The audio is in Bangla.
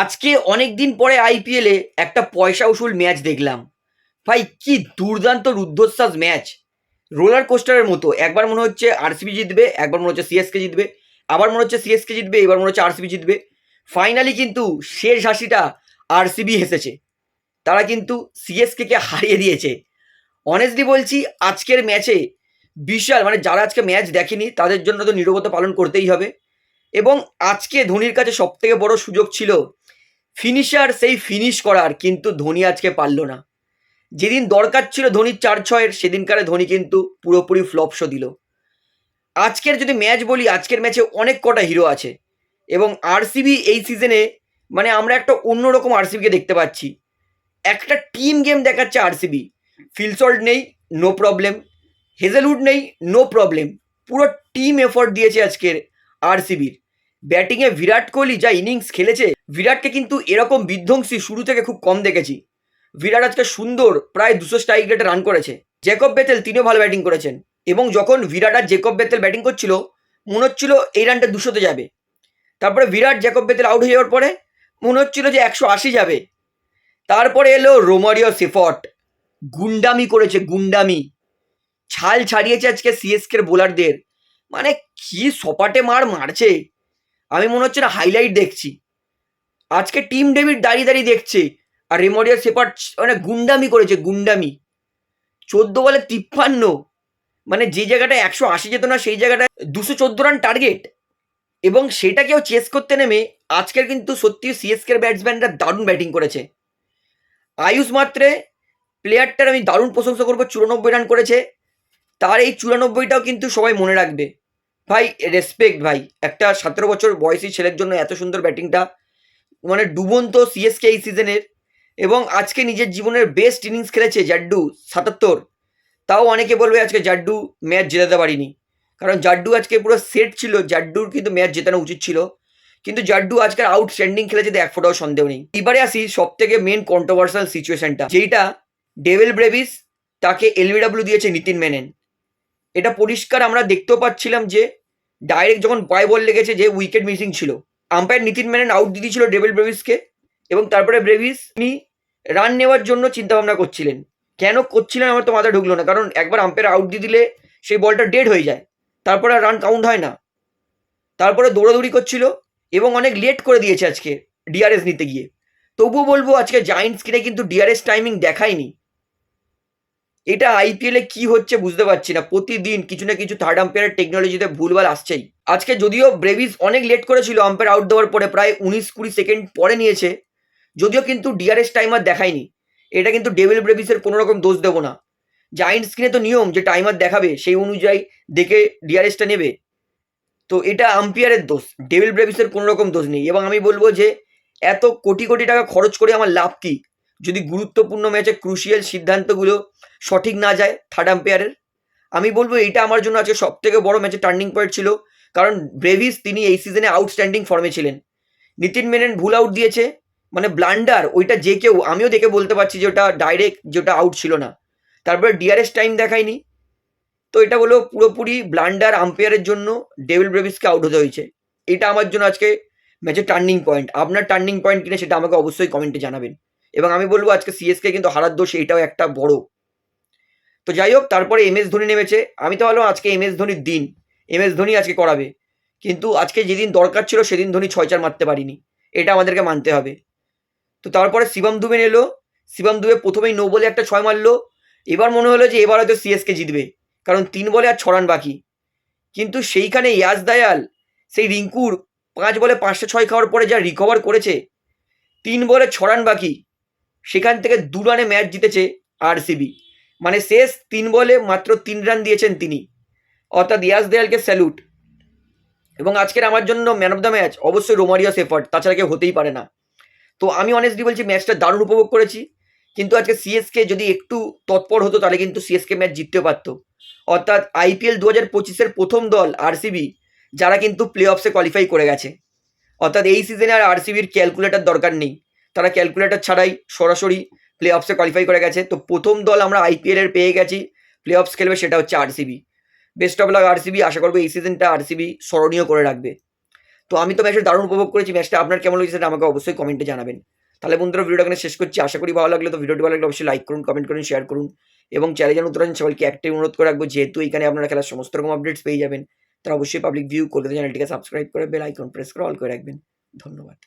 আজকে অনেক দিন পরে আইপিএলে একটা পয়সা উসুল ম্যাচ দেখলাম। ভাই, কি দুর্দান্ত রুদ্ধশ্বাস ম্যাচ। রোলার কোস্টারের মতো। একবার মনে হচ্ছে আরসিবি জিতবে, একবার মনে হচ্ছে সিএসকে জিতবে, আবার মনে হচ্ছে সিএসকে জিতবে, এবার মনে হচ্ছে আরসিবি জিতবে। ফাইনালি কিন্তু শেষ হাসিটা আরসিবি হেসেছে। তারা কিন্তু সিএসকে কে হারিয়ে দিয়েছে। অনেস্টলি বলছি, আজকের ম্যাচে বিশাল মানে যারা আজকে ম্যাচ দেখেনি, তাদের জন্য তো নীরবতা পালন করতেই হবে। এবং আজকে ধোনির কাছে সব থেকে বড় সুযোগ ছিল ফিনিশার সেই ফিনিশ করার, কিন্তু ধোনি আজকে পারল না। যেদিন দরকার ছিল ধোনির চার ছয়ের, সেদিনকারে ধোনি কিন্তু পুরোপুরি ফ্লপ শো দিল। আজকের যদি ম্যাচ বলি, আজকের ম্যাচে অনেক কটা হিরো আছে। এবং আরসিবি এই সিজনে মানে আমরা একটা অন্যরকম আরসিবিকে দেখতে পাচ্ছি। একটা টিম গেম দেখাচ্ছে আরসিবি ফিলসল্ট নেই নো প্রবলেম হেজেলউড নেই নো প্রবলেম পুরো টিম এফোর্ট দিয়েছে আজকের আরসিবির ব্যাটিংয়ে বিরাট কোহলি যা ইনিংস খেলেছে, বিরাটকে কিন্তু এরকম বিধ্বংসী শুরু থেকে খুব কম দেখেছি। বিরাট আজকে সুন্দর প্রায় দুশো স্ট্রাইক রেটে রান করেছে। জেকব বেতেল তিনিও ভালো ব্যাটিং করেছেন এবং যখন বিরাট আর জেকব বেতেল ব্যাটিং করছিল, মনে হচ্ছিল এই রানটা দুশোতে যাবে। তারপরে বিরাট জেকব বেতেল আউট হয়ে যাওয়ার পরে, মনে হচ্ছিল যে একশো আশি যাবে। তারপরে এলো রোমারিও সিফট গুন্ডামি করেছে, গুন্ডামি। ছাল ছাড়িয়েছে আজকে সিএসকের বোলারদের মানে কি সপাটে মার মারছে। আমি মনে হচ্ছে না হাইলাইট দেখছি। আজকে টিম ডেভিড দাঁড়িয়ে দাঁড়িয়ে দেখছে। আর রেমোরিয়া সেপার মানে গুন্ডামি করেছে, গুন্ডামি। চোদ্দ বলে তিপ্পান্ন। মানে যে জায়গাটা একশো আশি যেত না, সেই জায়গাটা দুশো চোদ্দ রান টার্গেট এবং সেটা কেউ চেস করতে নেমে আজকের কিন্তু সত্যি সিএসকের ব্যাটসম্যানরা দারুণ ব্যাটিং করেছে। আয়ুষ মাত্রে প্লেয়ারটার আমি দারুণ প্রশংসা করব, চুরানব্বই রান করেছে। তার এই চুরানব্বইটাও কিন্তু সবাই মনে রাখবে। ভাই রেসপেক্ট ভাই। একটা সতেরো বছর বয়সী ছেলের জন্য এত সুন্দর ব্যাটিংটা মানে ডুবন্ত সিএসকে এই সিজনের এবং আজকে নিজের জীবনের বেস্ট ইনিংস খেলেছে জাড্ডু সাতাত্তর। তাও অনেকে বলবে আজকে জাড্ডু ম্যাচ জেতাতে পারিনি। কারণ জাড্ডু আজকে পুরো সেট ছিল, জাড্ডুর কিন্তু ম্যাচ জেতানো উচিত ছিল। কিন্তু জাড্ডু আজকে আউটস্ট্যান্ডিং খেলেছে এক ফোটাও সন্দেহ নেই। এবারে আসি সব থেকে মেন কন্ট্রোভার্সাল সিচুয়েশনটা যেইটা ডেভেল ব্রেভিস তাকে এলবিডাব্লিউ দিয়েছে নিতিন মেনেন। এটা পরিষ্কার আমরা দেখতেও পাচ্ছিলাম যে ডাইরেক্ট যখন বয় বল লেগেছে যে উইকেট মিসিং ছিল। আম্পায়ার নিতিন মেনন আউট দিয়ে দিয়েছিল ডেভিল ব্রেভিসকে এবং তারপরে ব্রেভিস তিনি রান নেওয়ার জন্য চিন্তা ভাবনা করছিলেন। কেন করছিলেন আমার তো মাথায় ঢুকলো না, কারণ একবার আম্পায়ার আউট দিয়ে দিলে সেই বলটা ডেড হয়ে যায়। তারপরে আর রান কাউন্ট হয় না। তারপরে দৌড়াদৌড়ি করছিল এবং অনেক লেট করে দিয়েছে আজকে ডিআরএস নিতে গিয়ে। তবুও বলব আজকে জায়েন্টস কিনে কিন্তু ডিআরএস টাইমিং দেখায়নি। এটা আইপিএলে কি হচ্ছে বুঝতে পারছি না। প্রতিদিন কিছু না কিছু থার্ড আম্পায়ারের টেকনোলজিতে ভুলভাল আসছেই। আজকে যদিও ব্রেভিস অনেক লেট করেছিল আম্পায়ার আউট দেওয়ার পরে প্রায় উনিশ কুড়ি সেকেন্ড পরে নিয়েছে, যদিও কিন্তু ডিআরএস টাইমার দেখায়নি। এটা কিন্তু ডেভিল ব্রেভিসের কোনো রকম দোষ দেবো না। জায়েন্ট স্ক্রিনে তো নিয়ম যে টাইমার দেখাবে, সেই অনুযায়ী দেখে ডিআরএসটা নেবে। তো এটা আম্পায়ারের দোষ ডেভিল ব্রেভিসের কোনো রকম দোষ নেই। এবং আমি বলব যে, এত কোটি কোটি টাকা খরচ করে আমার লাভ কি? যদি গুরুত্বপূর্ণ ম্যাচে ক্রুশিয়াল সিদ্ধান্তগুলো সঠিক না যায় থার্ড আম্পায়ারের আমি বলব এটা আমার জন্য আজকে সব থেকে বড় ম্যাচে টার্নিং পয়েন্ট ছিল। কারণ ব্রেভিস তিনি এই সিজনে আউটস্ট্যান্ডিং ফর্মে ছিলেন। নিতিন মেনন ভুল আউট দিয়েছে। মানে ব্লান্ডার ওইটা যে কেউ, আমিও দেখে বলতে পারছি যে ওটা ডাইরেক্ট যেটা আউট ছিল না। তারপরে ডিআরএস টাইম দেখায়নি। তো এটা হলো পুরোপুরি ব্লান্ডার আম্পায়ারের জন্য ডেভিল ব্রেভিসকে আউট হতে হয়েছে। এটা আমার জন্য আজকে ম্যাচের টার্নিং পয়েন্ট আপনার টার্নিং পয়েন্ট কিনে সেটা আমাকে অবশ্যই কমেন্টে জানাবেন। এবং আমি বলব আজকে সিএসকে কিন্তু হারার দোষ, এটাও একটা বড়। তো যাই হোক, তারপরে এম এস ধোনি নেমেছে। আমি তো ভাবলাম আজকে এম এস ধোনির দিন। এম এস ধোনি আজকে করাবে। কিন্তু আজকে যেদিন দরকার ছিল, সেদিন ধোনি ছয় চার মারতে পারিনি। এটা আমাদেরকে মানতে হবে। তো তারপরে শিবম দুবে এলো। শিবম দুবে প্রথমেই নো বলে একটা ছয় মারলো। এবার মনে হলো যে এবার হয়তো সিএসকে জিতবে। কারণ তিন বলে আর ছ রান বাকি। কিন্তু সেইখানে ইয়াজ দায়াল, সেই রিঙ্কুর পাঁচ বলে পাঁচটা ছয় খাওয়ার পরে যা রিকভার করেছে, তিন বলে ছ রান বাকি। সেখান থেকে দু রানে ম্যাচ জিতেছে আরসিবি মানে শেষ তিন বলে মাত্র তিন রান দিয়েছেন তিনি। অর্থাৎ ইয়াস দেয়ালকে স্যালুট এবং আজকের আমার জন্য ম্যান অফ দ্য ম্যাচ অবশ্যই রোমারিয়াস এফার্ট তাছাড়া কেউ হতেই পারে না। তো আমি অনেস্টলি বলছি ম্যাচটা দারুণ উপভোগ করেছি। কিন্তু আজকে সিএসকে যদি একটু তৎপর হতো, তাহলে কিন্তু সিএসকে ম্যাচ জিততেও পারতো। অর্থাৎ আইপিএল দু হাজার পঁচিশের প্রথম দল আরসিবি যারা কিন্তু প্লে অফসে কোয়ালিফাই করে গেছে। অর্থাৎ এই সিজনে আর আরসিবির ক্যালকুলেটর দরকার নেই। তারা ক্যালকুলেটর ছাড়াই সরাসরি প্লে অফসে কোয়ালিফাই করে গেছে। তো প্রথম দল আমরা আইপিএল এর পেয়ে গেছি। প্লে অফস খেলবে সেটা হচ্ছে RCB best of luck RCB আশা করব এই সিজনটা আরসিবি স্মরণীয় করে রাখবে। তো আমি তো ম্যাচটা দারুণ উপভোগ করেছি ম্যাচটা আপনার কেমন লেগেছে সেটা আমাকে অবশ্যই কমেন্টে জানাবেন। তাহলে বন্ধুরা ভিডিওটা এখানে শেষ করছি। আশা করি ভালো লাগলে। তো ভিডিওটি ভালো লাগলে অবশ্যই লাইক করুন কমেন্ট করুন শেয়ার করুন। এবং চ্যানেল নতুন আছেন, সবাইকে একটাই অনুরোধ করে রাখব, যেহেতু এখানে আপনারা খেলার সমস্ত রকম আপডেটস পেয়ে যাবেন, তারা অবশ্যই পাবলিক ভিউ কলকাতা চ্যানেলটিকে সাবস্ক্রাইব করে বেল আইকন প্রেস করে অল করে রাখবেন। ধন্যবাদ।